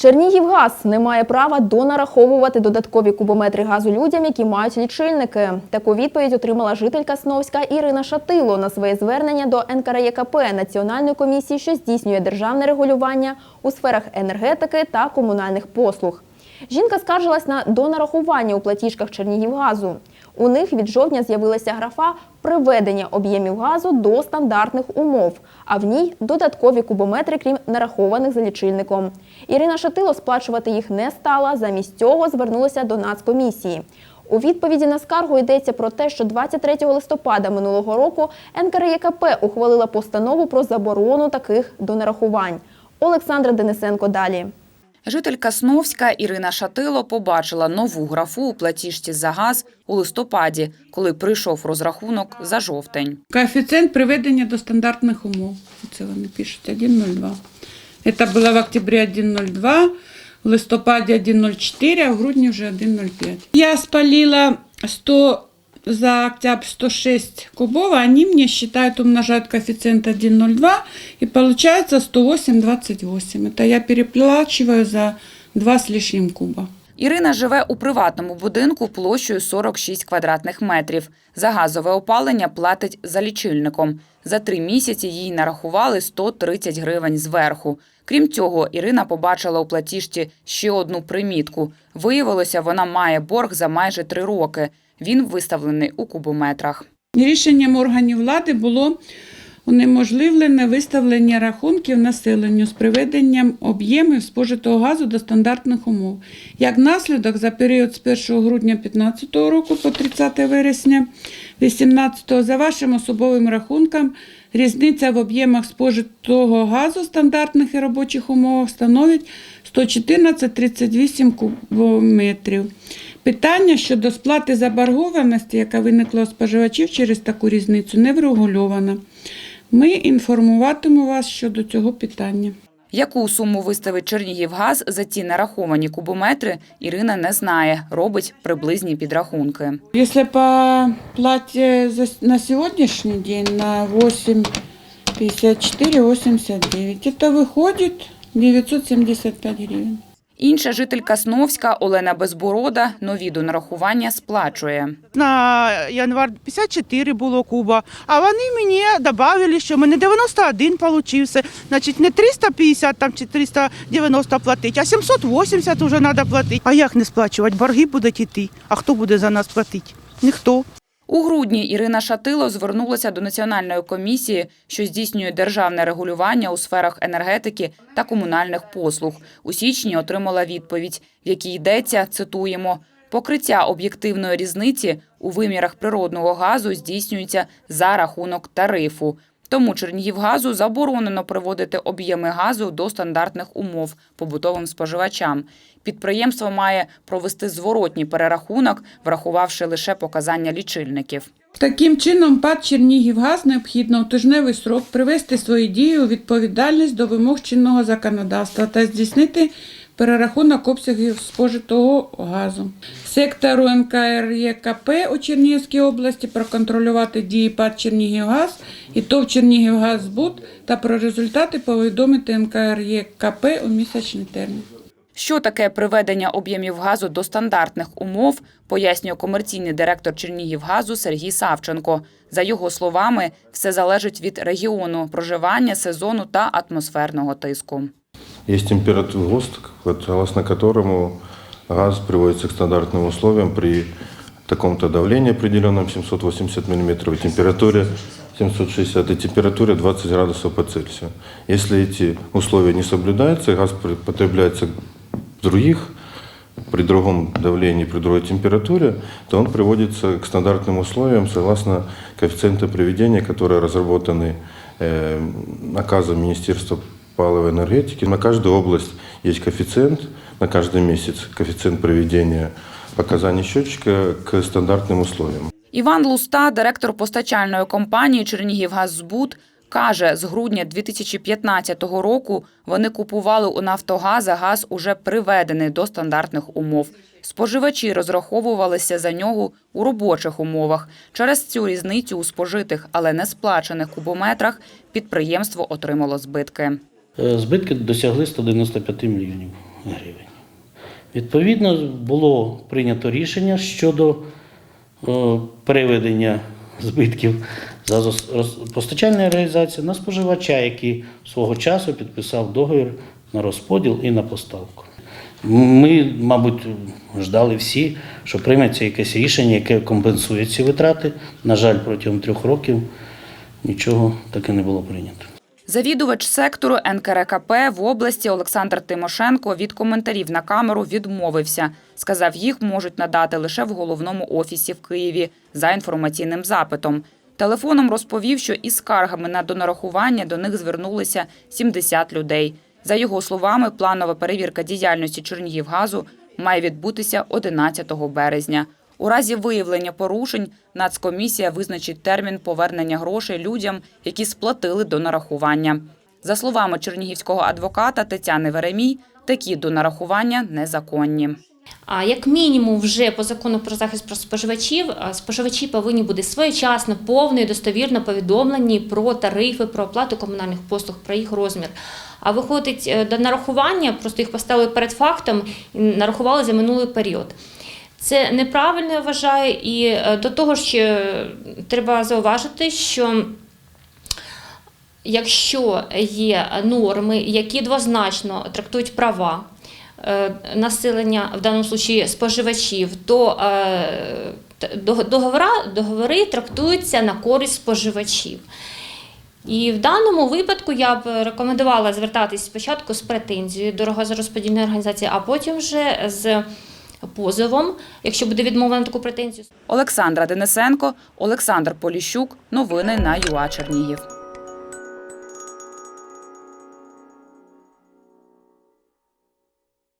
Чернігівгаз не має права донараховувати додаткові кубометри газу людям, які мають лічильники. Таку відповідь отримала жителька Сновська Ірина Шатило на своє звернення до НКРЄКП Національної комісії, що здійснює державне регулювання у сферах енергетики та комунальних послуг. Жінка скаржилась на донарахування у платіжках Чернігівгазу. У них від жовтня з'явилася графа приведення об'ємів газу до стандартних умов, а в ній додаткові кубометри, крім нарахованих за лічильником. Ірина Шатило сплачувати їх не стала, замість цього звернулася до Нацкомісії. У відповіді на скаргу йдеться про те, що 23 листопада минулого року НКРЄКП ухвалила постанову про заборону таких донарахувань. Олександра Денисенко далі. Жителька Сновська Ірина Шатило побачила нову графу у платіжці за газ у листопаді, коли прийшов розрахунок за жовтень. Коэффициент приведення до стандартних умов. Це вони пишуть 1,02. Це було в октябрі 1,02, в листопаді 1,04, а в грудні вже 1,05. Я спалила 100 за октябрь 106 кубов, а они мне считают, умножают коэффициент 1,02, и получается 108,28. Это я переплачиваю за 2 с лишним куба. Ірина живе у приватному будинку площею 46 квадратних метрів. За газове опалення платить за лічильником. За три місяці їй нарахували 130 гривень зверху. Крім цього, Ірина побачила у платіжці ще одну примітку. Виявилося, вона має борг за майже три роки. Він виставлений у кубометрах. Рішенням органів влади було унеможливлене виставлення рахунків населенню з приведенням об'ємів спожитого газу до стандартних умов. Як наслідок, за період з 1 грудня 2015 року по 30 вересня 2018 за вашим особовим рахунком різниця в об'ємах спожитого газу стандартних і робочих умовах становить 114,38 кубометрів. Питання щодо сплати заборгованості, яка виникла у споживачів через таку різницю, не врегульовано. Ми інформуватимемо вас щодо цього питання. Яку суму виставить Чернігівгаз за ці нараховані кубометри, Ірина не знає, робить приблизні підрахунки. Если по плате за- на сегодняшний день на 8,54,89, это выходит 975 гривен. Інша жителька Сновська Олена Безборода нові донарахування сплачує. На январ 54 було куба, а вони мені додали, що мене 91 получився. Значить, не 350 там, чи 390 платити, а 780 вже треба платити. А як не сплачувати? Борги будуть йти. А хто буде за нас платити? Ніхто. У грудні Ірина Шатило звернулася до Національної комісії, що здійснює державне регулювання у сферах енергетики та комунальних послуг. У січні отримала відповідь, в якій йдеться, цитуємо, покриття об'єктивної різниці у вимірах природного газу здійснюється за рахунок тарифу. Тому Чернігівгазу заборонено приводити об'єми газу до стандартних умов побутовим споживачам. Підприємство має провести зворотній перерахунок, врахувавши лише показання лічильників. Таким чином, ПАД Чернігівгаз необхідно у тижневий срок привести свої дії у відповідальність до вимог чинного законодавства та здійснити перерахунок обсягів спожитого газу. Сектору НКРЄКП у Чернігівській області проконтролювати дії ПАД Чернігівгаз і ТОВ Чернігівгазбуд та про результати повідомити НКРЄКП у місячний термін. Що таке приведення об'ємів газу до стандартних умов, пояснює комерційний директор Чернігівгазу Сергій Савченко. За його словами, все залежить від регіону проживання, сезону та атмосферного тиску. Есть температура ГОСТ, согласно которому газ приводится к стандартным условиям при таком-то давлении определенном 780 мм температуре 760 и температуре 20 градусов по Цельсию. Если эти условия не соблюдаются, газ потребляется других, при другом давлении, при другой температуре, то он приводится к стандартным условиям согласно коэффициенту приведения, которые разработаны э, наказом Министерства паловой энергетики. На каждую область есть коэффициент, на каждый месяц коэффициент приведения показаний счетчика к стандартным условиям. Іван Луста, директор постачальної компанії Чернігівгаззбуд, каже, з грудня 2015 року вони купували у Нафтогаза газ уже приведений до стандартних умов. Споживачі розраховувалися за нього у робочих умовах. Через цю різницю у спожитих, але не сплачених кубометрах підприємство отримало збитки. Е, Збитки досягли 195 мільйонів гривень. Відповідно, було прийнято рішення щодо е, переведення збитків з газопостачальної реалізації на споживача, який свого часу підписав договір на розподіл і на поставку. Ми, мабуть, ждали всі, що прийметься якесь рішення, яке компенсує ці витрати. На жаль, протягом трьох років нічого таке не було прийнято. Завідувач сектору НКРКП в області Олександр Тимошенко від коментарів на камеру відмовився. Сказав, їх можуть надати лише в головному офісі в Києві за інформаційним запитом. Телефоном розповів, що із скаргами на донарахування до них звернулися 70 людей. За його словами, планова перевірка діяльності Чернігівгазу має відбутися 11 березня. У разі виявлення порушень Нацкомісія визначить термін повернення грошей людям, які сплатили до нарахування. За словами чернігівського адвоката Тетяни Веремій, такі донарахування незаконні. А як мінімум, вже по закону про захист про споживачів, споживачі повинні бути своєчасно, повно і достовірно повідомлені про тарифи, про оплату комунальних послуг, про їх розмір. А виходить е, до нарахування, просто їх поставили перед фактом і нарахували за минулий період. Це неправильно я вважаю, і е, до того ж треба зауважити, що якщо є норми, які двозначно трактують права е, населення, в даному случаї споживачів, то е, т- дог- договора, договори трактуються на користь споживачів. І в даному випадку я б рекомендувала звертатись спочатку з претензією до газорозподільної організації, а потім вже з позовом, якщо буде відмовлено таку претензію. Олександра Денисенко, Олександр Поліщук. Новини на ЮА Чернігів.